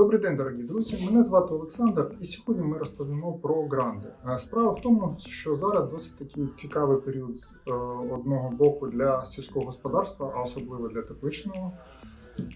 Добрий день, дорогі друзі. Мене звати Олександр, і сьогодні ми розповімо про гранти. Е, Справа в тому, що зараз досить такий цікавий період з е, одного боку для сільського господарства, а особливо для тепличного.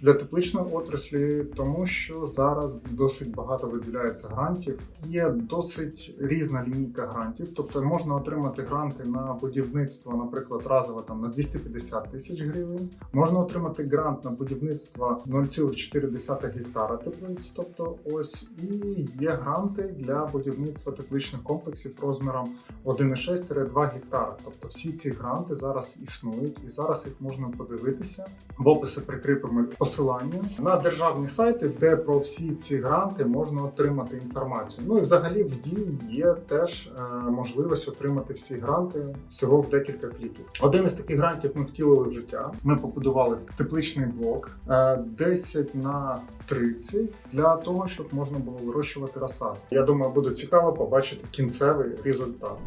Для тепличної отраслі, тому що зараз досить багато виділяється грантів. Є досить різна лінійка грантів, тобто можна отримати гранти на будівництво, наприклад, разово там на 250 тисяч гривень. Можна отримати грант на будівництво 0,4 гектара теплиць. Тобто, ось і є гранти для будівництва тепличних комплексів розміром 1,6-2 гектара. Тобто всі ці гранти зараз існують, і зараз їх можна подивитися. В описі прикріпимо посилання на державні сайти, де про всі ці гранти можна отримати інформацію. Ну і взагалі в дії є теж е, можливість отримати всі гранти всього в декілька кліків. Один із таких грантів ми втілили в життя. Ми побудували тепличний блок е, 10 на 30 для того, щоб можна було вирощувати розсаду. Я думаю, буде цікаво побачити кінцевий результат.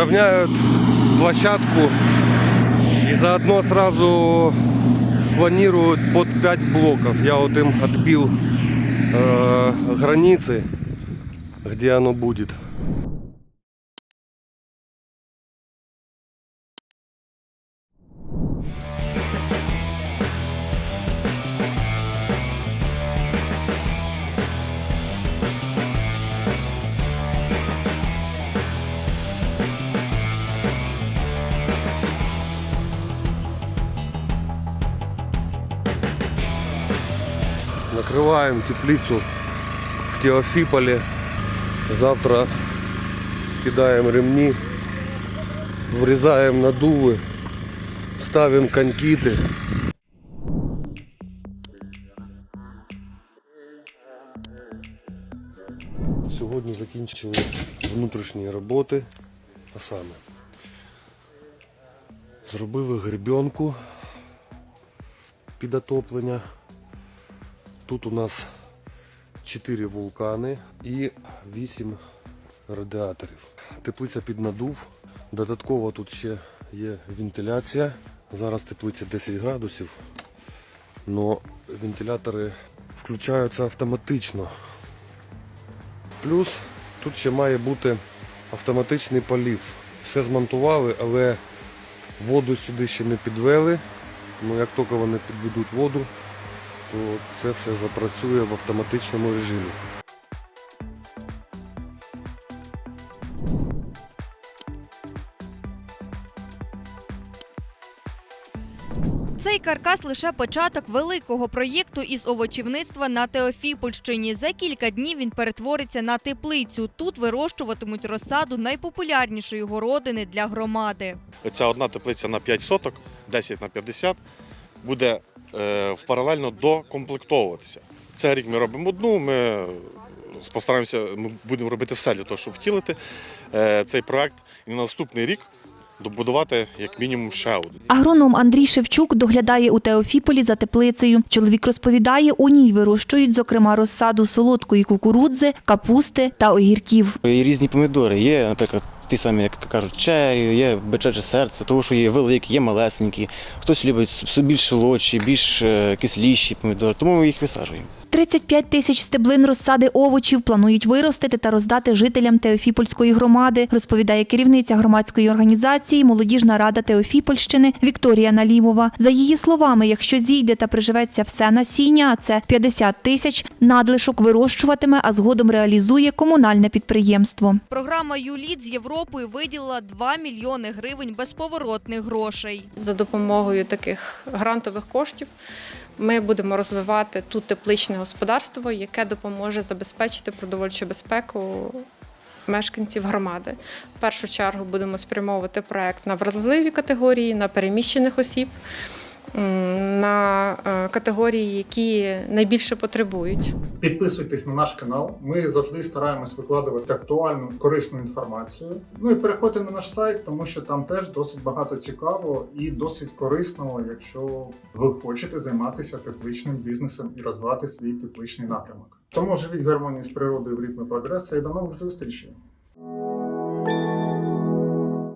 Равняют площадку и заодно сразу спланируют под 5 блоков. Я вот им отбил э, границы, где оно будет. Накрываем теплицу в Теофиполе. Завтра кидаем ремни, врезаем надувы, ставим конькиты. Сьогодні закінчили внутрішні роботи, а саме зробили гребенку під отоплення. Тут у нас 4 вулкани і 8 радіаторів. Теплиця під надув. Додатково тут ще є вентиляція. Зараз теплиця 10 градусів, але вентилятори включаються автоматично. Плюс тут ще має бути автоматичний полів. Все змонтували, але воду сюди ще не підвели. Ну, як тільки вони підведуть воду, то це все запрацює в автоматичному режимі. Цей каркас лише початок великого проєкту із овочівництва на Теофіпольщині. За кілька днів він перетвориться на теплицю. Тут вирощуватимуть розсаду найпопулярнішої городини для громади. Оця одна теплиця на 5 соток, 10 на 50, буде е, в паралельно докомплектовуватися. Цей рік ми робимо одну, ми постараємося, ми будемо робити все для того, щоб втілити е, цей проект і на наступний рік добудувати як мінімум ще один. Агроном Андрій Шевчук доглядає у Теофіполі за теплицею. Чоловік розповідає, у ній вирощують, зокрема, розсаду солодкої кукурудзи, капусти та огірків. І різні помідори. Є, наприклад, ті самі, як кажуть, чері, є бичаче серце, тому що є великі, є малесенькі. Хтось любить більш лочі, більш е, кисліші помідори, тому ми їх висаджуємо. 35 тисяч стеблин розсади овочів планують виростити та роздати жителям Теофіпольської громади, розповідає керівниця громадської організації Молодіжна рада Теофіпольщини Вікторія Налімова. За її словами, якщо зійде та приживеться все насіння, а це 50 тисяч, надлишок вирощуватиме, а згодом реалізує комунальне підприємство. Програма ЮЛІД з Європою виділила 2 мільйони гривень безповоротних грошей. За допомогою таких грантових коштів ми будемо розвивати тут тепличне господарство, яке допоможе забезпечити продовольчу безпеку мешканців громади. В першу чергу будемо спрямовувати проект на вразливі категорії, на переміщених осіб. На е, категорії, які найбільше потребують. Підписуйтесь на наш канал. Ми завжди стараємось викладувати актуальну корисну інформацію. Ну і переходьте на наш сайт, тому що там теж досить багато цікавого і досить корисного, якщо ви хочете займатися тепличним бізнесом і розвивати свій тепличний напрямок. Тому живіть в гармонії з природою в ритмі прогресу і до нових зустрічей.